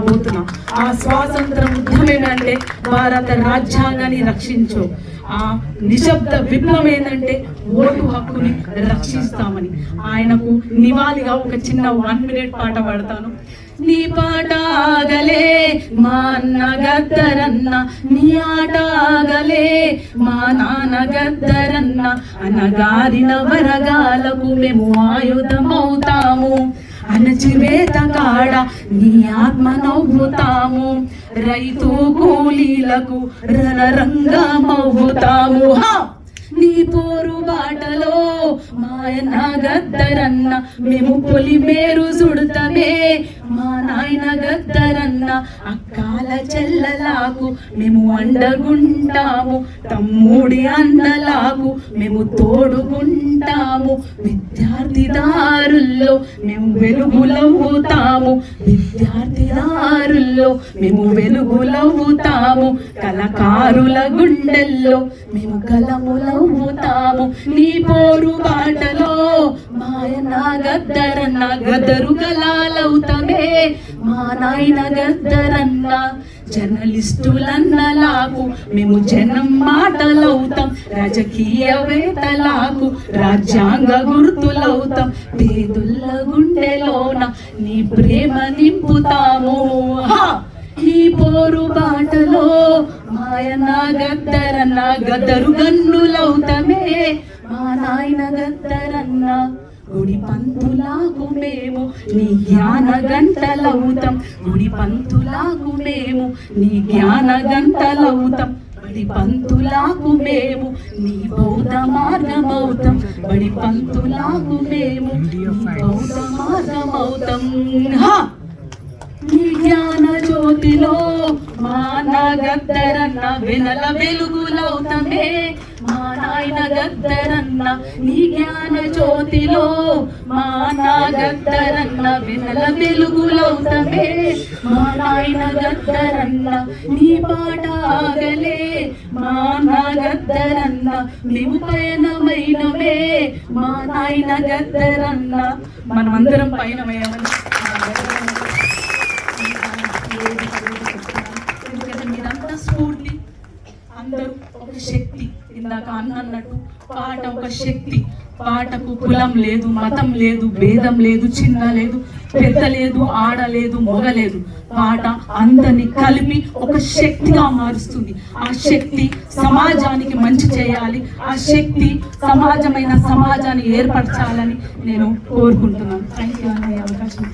పోతున్నాం ఆ స్వాతంత్రం ఉద్యమం ఏంటంటే భారత రాజ్యాంగాన్ని రక్షించు. ఆ నిశ్శబ్ద విప్లవం ఏంటంటే ఓటు హక్కుని రక్షిస్తామని. ఆయనకు నివాళిగా ఒక చిన్న వన్ మినిట్ పాట పాడతాను. నీ పాట ఆగలే మా అన్న గద్దరన్న. నీ ఆట ఆగలే మా నాన్న గద్దరన్న. అనగారిన వరగాలకు మేము ఆయుధమవుతాము. అణచివేత కాడ నీ ఆత్మ నవ్వుతాము రైతు కూలీలకు రణరంగమవుతాము హా! నీ పోరు బాటలో మాయన గద్దరన్న మేము పొలి మేరు సుడతమే. మా నాయన గద్దరన్న అక్కాల చెల్లలాకు మేము అండగుంటాము. తమ్ముడి అన్నలాకు మేము తోడుకుంటాము విద్యార్థి దారుల్లో మేము వెలుగులవుతాము విద్యార్థి దారుల్లో మేము వెలుగులవుతాము కళకారుల గుండెల్లో మేము కలములవుతాము నీ పోరు బాటలో మాయన గద్దరన్న గదరు గలాలవుతామే. మా నాయన గద్దరన్న జర్నలిస్టులన్నలాకు మేము జనం మాటలవుతాం. రాజకీయవేత్తలాకు. రాజ్యాంగ గుర్తులవుతాం. పేదుల్ల గుండెలోన నీ ప్రేమ నింపుతాము. పోరు బాటలో మాయన గద్దరన్న గద్దరు గన్నులవుతమే మా నాయన గద్దరన్న గుడి పంతులాకు మేము నీ జ్ఞాన గంటలవుతాం గుడి పంతులాకు మేము నీ జ్ఞాన గంటలవుతాం బడి పంతులాకు మేము నీ బౌద్ధ మార్గమవుతాం బడి పంతులాకు మేము బౌద్ధ మార్గమవుతాం నీ జ్ఞాన జ్యోతిలో గద్దరన్న వెనల వెలుగులవుతమే మా నాయన గద్దరన్న నీ జ్ఞాన జ్యోతిలో మా గద్దరన్న వెనల వెలుగులవుతమే మా నాయన గద్దరన్న నీ పాట ఆగలే. మా గద్దరన్న మేము పయనమైనవే మా నాయన గద్దరన్న మనమందరం పయనమయ్యామని. ఇందాక అన్నట్టు పాట ఒక శక్తి పాటకు కులం లేదు మతం లేదు భేదం లేదు చిన్న లేదు పెద్ద లేదు ఆడ లేదు మొగ లేదు. పాట అందరిని కలిపి ఒక శక్తిగా మారుస్తుంది. ఆ శక్తి సమాజానికి మంచి చేయాలి. ఆ శక్తి సమాజమైన సమాజాన్ని ఏర్పరచాలని నేను కోరుకుంటున్నాను. థ్యాంక్ యూ అనే అవకాశం